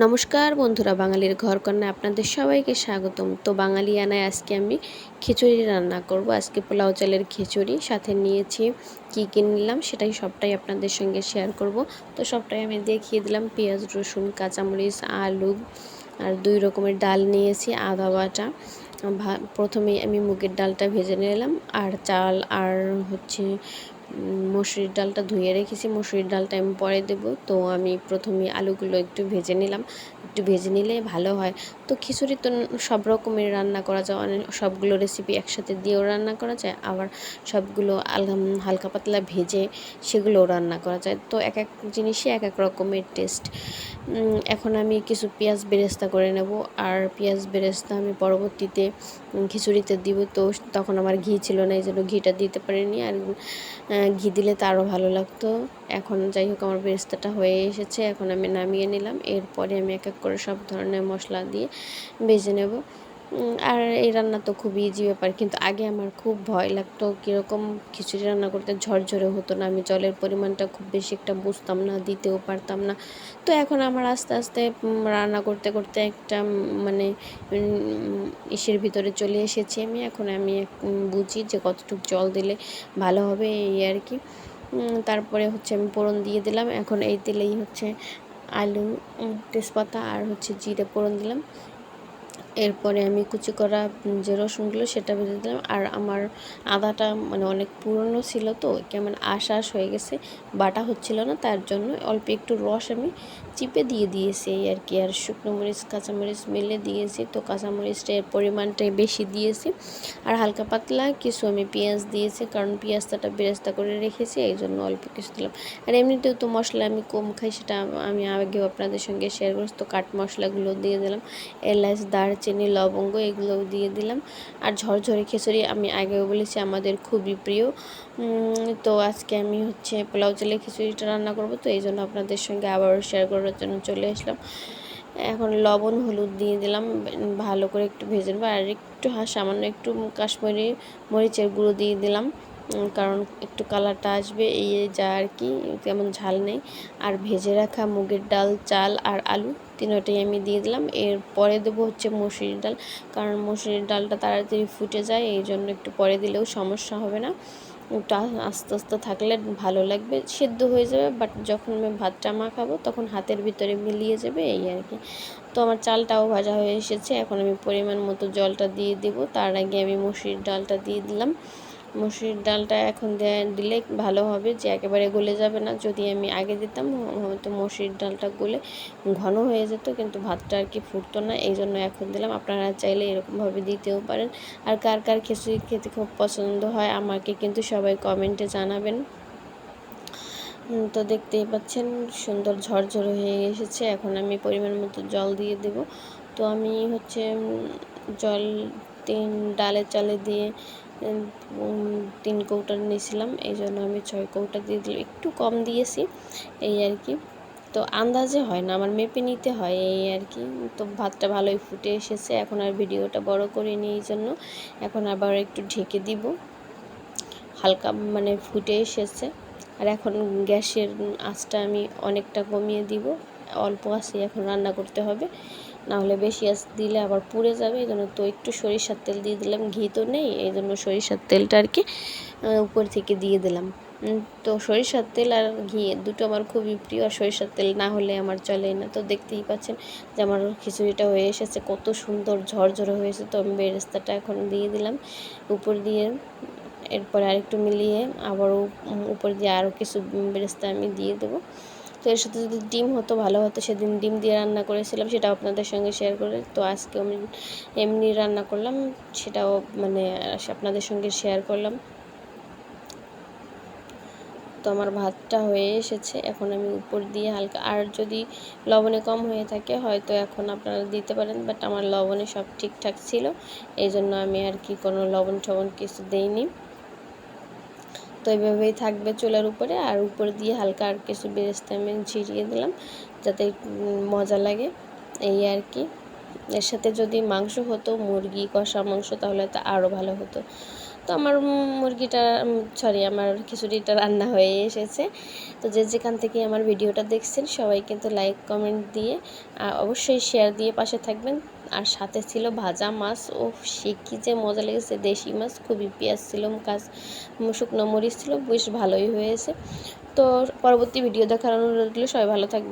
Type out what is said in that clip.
নমস্কার বন্ধুরা, বাঙালির ঘর ঘরকন্যা আপনাদের সবাইকে স্বাগতম। তো বাঙালি আনায় আজকে আমি খিচুড়ি রান্না করব। আজকে পোলাও চালের খিচুড়ি, সাথে নিয়েছি কী কী নিলাম সেটাই সবটাই আপনাদের সঙ্গে শেয়ার করব। তো সবটাই আমি দেখিয়ে দিলাম। পেঁয়াজ, রসুন, কাঁচামরিচ, আলু আর দুই রকমের ডাল নিয়েছি, আদা বাটা। ভা- প্রথমে আমি মুগের ডালটা ভেজে নিলাম। আর চাল আর হচ্ছে মসুরির ডালটা ধুয়ে রেখেছি। মসুরির ডালটা আমি পরে দেব। তো আমি প্রথমে আলুগুলো একটু ভেজে নিলাম। একটু ভেজে নিলে ভালো হয়। তো খিচুড়ি তো সব রকমের রান্না করা যায়। অনেক সবগুলো রেসিপি একসাথে দিয়েও রান্না করা যায়। আবার সবগুলো হালকা পাতলা ভেজে সেগুলোও রান্না করা যায়। তো এক এক জিনিসই এক এক রকমের টেস্ট এখন আমি কিছু পেঁয়াজ বেরেস্তা করে নেব। আর পেঁয়াজ বেরেস্তা আমি পরবর্তীতে খিচুড়িতে দিব। তো তখন আমার ঘি ছিল না, এই জন্য ঘিটা দিতে পারিনি। আর ঘি দিলে তো আরও ভালো লাগতো। এখন যাই হোক, আমার বেরেস্তাটা হয়ে এসেছে। এখন আমি নামিয়ে নিলাম। এরপরে আমি এক এক করে সব ধরনের মশলা দিয়ে বেজে নেব। আর এই রান্না তো খুব ইজি ব্যাপার, কিন্তু আগে আমার খুব ভয় লাগতো কীরকম খিচুড়ি রান্না করতে ঝরঝরে হতো না, আমি জলের পরিমাণটা খুব বেশি একটা বুঝতাম না, দিতেও পারতাম না। তো এখন আমার আস্তে আস্তে রান্না করতে করতে একটা মানে ইসের ভিতরে চলে এসেছি আমি। এখন আমি বুঝি যে কতটুকু জল দিলে ভালো হবে এই আর কি। তারপরে হচ্ছে আমি ফোড়ন দিয়ে দিলাম। এখন এই দিলেই হচ্ছে আলু তেজপাতা আর হচ্ছে জিরে ফোড়ন দিলাম। এরপরে আমি কুচি করা যে রসুনগুলো সেটা ভেজে দিলাম। আর আমার আদাটা মানে অনেক পুরনো ছিল তো, কেমন আশ আশ হয়ে গেছে, বাটা হচ্ছিল না, তার জন্য অল্প একটু রস আমি চিপে দিয়ে দিয়েছি এই আর কি। আর শুকনো মরিচ কাঁচামরিচ মিলে দিয়েছি তো কাঁচামরিচটা এর পরিমাণটাই বেশি দিয়েছি। আর হালকা পাতলা কিছু আমি পেঁয়াজ দিয়েছি, কারণ পেঁয়াজটাটা বেরেস্তা করে রেখেছি, এই জন্য অল্প কিছু দিলাম। আর এমনিতেও তো মশলা আমি কম খাই, সেটা আমি আগেও আপনাদের সঙ্গে শেয়ার করছি, তো কাট মশলাগুলো দিয়ে দিলাম, এলাচ, দারচিনি লবঙ্গ এগুলোও দিয়ে দিলাম। আর ঝরঝরে খিচুড়ি আমি আগেও বলেছি আমাদের খুবই প্রিয়। তো আজকে আমি হচ্ছে পোলাও চালের খিচুড়িটা রান্না করব, তো এই জন্য আপনাদের সঙ্গে আবারও শেয়ার করার জন্য চলে আসলাম। এখন লবণ, হলুদ দিয়ে দিলাম, ভালো করে একটু ভেজে নেব। আর একটু সামান্য একটু কাশ্মীরি মরিচের গুঁড়ো দিয়ে দিলাম। কারণ একটু কালারটা আসবে, এই যা আর কি, তেমন ঝাল নেই। আর ভেজে রাখা মুগের ডাল, চাল আর আলু, তিনোটাই আমি দিয়ে দিলাম। এরপরে দেবো হচ্ছে মসুরির ডাল, কারণ মসুরির ডালটা তাড়াতাড়ি ফুটে যায়, এই জন্য একটু পরে দিলেও সমস্যা হবে না। একটু আস্তে আস্তে থাকলে ভালো লাগবে, সেদ্ধ হয়ে যাবে, বাট যখন আমি ভাতটা মাখাবো, তখন হাতের ভিতরে মিলিয়ে যাবে, এই আর কি। তো আমার চালটাও ভাজা হয়ে এসেছে, এখন আমি পরিমাণ মতো জলটা দিয়ে দেবো, তার আগে আমি মসুরির ডালটা দিয়ে দিলাম। মসুরির ডালটা এখন দিলে ভালো হবে, যে একেবারে গলে যাবে না। যদি আমি আগে দিতাম, হয়তো মসুরির ডালটা গলে ঘন হয়ে যেত, কিন্তু ভাতটা আর কি ফুটতো না। এই জন্য এখন দিলাম। আপনারা চাইলে এরকমভাবে দিতেও পারেন। আর কার কার খিচুড়ি খেতে খুব পছন্দ হয়, আমাকে কিন্তু সবাই কমেন্টে জানাবেন। তো দেখতেই পাচ্ছেন, সুন্দর ঝরঝরে হয়ে এসেছে। এখন আমি পরিমাণ মতো জল দিয়ে দেব। তো আমি হচ্ছে জল তিন ডালে চালে দিয়ে তিন কৌটা নিয়েছিলাম, এই জন্য আমি ছয় কৌটা দিয়ে দিলাম। একটু কম দিয়েছি, এই আর কি। তো আন্দাজে হয় না, আমার মেপে নিতে হয়, এই আর কি। তো ভাতটা ভালোই ফুটে এসেছে, এখন আর ভিডিওটা বড় করে নিই এই জন্য এখন আবার একটু ঢেকে দিব। হালকা মানে ফুটে এসেছে, আর এখন গ্যাসের আঁচটা আমি অনেকটা কমিয়ে দিব। অল্প আঁচে এখন রান্না করতে হবে। না হলে বেশি আঁচ দিলে আবার পুড়ে যাবে, এই জন্য তো একটু সরিষার তেল দিয়ে দিলাম, ঘি তো নেই, এই জন্য সরিষার তেলটা আর কি উপর থেকে দিয়ে দিলাম। তো সরিষার তেল আর ঘি দুটো আমার খুবই প্রিয়, আর সরিষার তেল না হলে আমার চলেই না। তো দেখতেই পাচ্ছেন যে আমার খিচুড়িটা হয়ে এসেছে, কত সুন্দর ঝরঝরে হয়েছে, তো আমি বেরেস্তাটা এখন দিয়ে দিলাম। উপর দিয়ে, এরপরে আরেকটু মিলিয়ে আবারও উপর দিয়ে আরও কিছু বেরেস্তা আমি দিয়ে দেবো। তো এর সাথে যদি ডিম হতো, ভালো হতো। সেদিন ডিম দিয়ে রান্না করেছিলাম, সেটাও আপনাদের সঙ্গে শেয়ার করে। তো আজকে আমি এমনি রান্না করলাম, সেটাও মানে আপনাদের সঙ্গে শেয়ার করলাম। তো আমার ভাতটা হয়ে এসেছে, এখন আমি উপর দিয়ে হালকা, আর যদি লবণে কম হয়ে থাকে, হয়তো এখন আপনারা দিতে পারেন বাট আমার লবণে সব ঠিকঠাক ছিল। এই জন্য আমি আর কি কোনো লবণ টবণ কিছু দেইনি। তো এইভাবেই থাকবে চুলার উপরে। আর উপর দিয়ে হালকা আর কিছু বেরেস্তা আমি ছিটিয়ে দিলাম, যাতে মজা লাগে। এই আর কি। এর সাথে যদি মাংস হতো, মুরগি, কষা মাংস, তাহলে তো আরও ভালো হতো। তো আমার মুরগিটা সরি আমার খিচুড়িটা রান্না হয়ে এসেছে। তো যে যেখান থেকে আমার ভিডিওটা দেখছেন, সবাই কিন্তু লাইক কমেন্ট দিয়ে অবশ্যই শেয়ার দিয়ে পাশে থাকবেন। আর সাথে ছিল ভাজা মাছ। ও সে যে মজা লেগেছে। দেশি মাছ, খুবই পেঁয়াজ ছিল কাজ শুকনো মরিচ ছিল, বেশ ভালোই হয়েছে। তো পরবর্তী ভিডিও দেখার অনুরোধ রইল, সবাই ভালো থাকবে